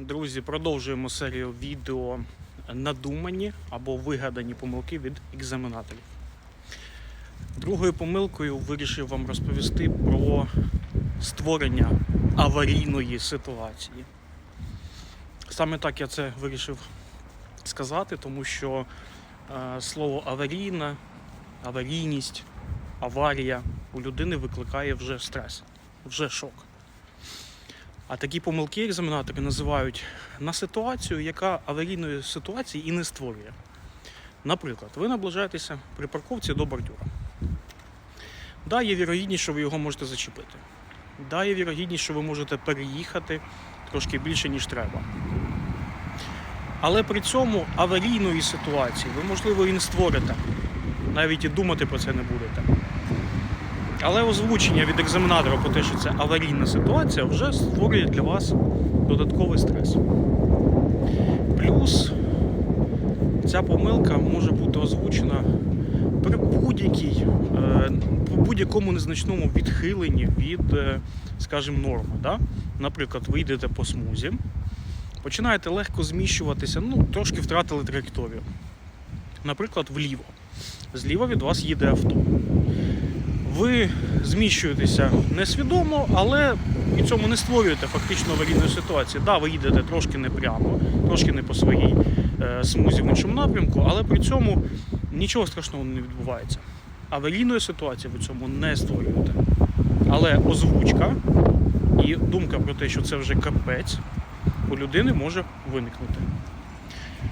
Друзі, продовжуємо серію відео надумані або вигадані помилки від екзаменаторів. Другою помилкою вирішив вам розповісти про створення аварійної ситуації. Саме так я це вирішив сказати, тому що е, слово аварійна, аварійність, аварія у людини викликає вже стрес, вже шок. А такі помилки екзаменатори називають на ситуацію, яка аварійної ситуації і не створює. Наприклад, ви наближаєтеся при парковці до бордюра. Да, є вірогідність, що ви його можете зачепити. Да, є вірогідність, що ви можете переїхати трошки більше, ніж треба. Але при цьому аварійної ситуації ви, можливо, і не створите. Навіть і думати про це не будете. Але озвучення від екзаменатора про те, що це аварійна ситуація, вже створює для вас додатковий стрес. Плюс ця помилка може бути озвучена при будь-якій, е, будь-якому незначному відхиленні від, е, скажімо, норми. Да? Наприклад, ви йдете по смузі, починаєте легко зміщуватися, ну, трошки втратили траєкторію. Наприклад, вліво. Зліва від вас їде авто ви зміщуєтеся несвідомо, але при цьому не створюєте фактично аварійної ситуації. Да, ви їдете трошки не прямо, трошки не по своїй е, смузі в іншому напрямку, але при цьому нічого страшного не відбувається. Аварійної ситуації ви цьому не створюєте. Але озвучка і думка про те, що це вже капець, у людини може виникнути.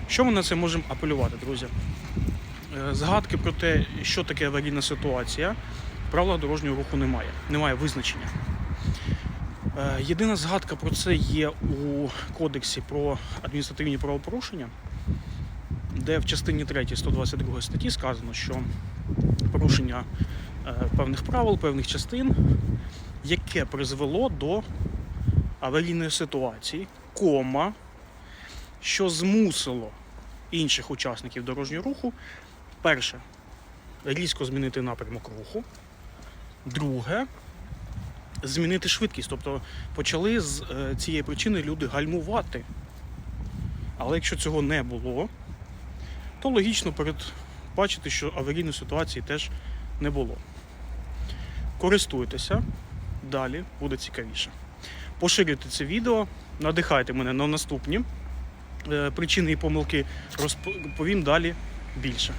Що ми на це можемо апелювати, друзі? Е, Згадки про те, що таке аварійна ситуація, правилах дорожнього руху немає. Немає визначення. Е, Єдина згадка про це є у кодексі про адміністративні правопорушення, де в частині 3 122 статті сказано, що порушення е, певних правил, певних частин, яке призвело до аварійної ситуації, кома, що змусило інших учасників дорожнього руху, перше, різко змінити напрямок руху. Друге, змінити швидкість. Тобто почали з е, цієї причини люди гальмувати. Але якщо цього не було, то логічно передбачити, що аварійної ситуації теж не було. Користуйтеся, далі буде цікавіше. Поширюйте це відео, надихайте мене на наступні е, причини і помилки, розповім далі більше.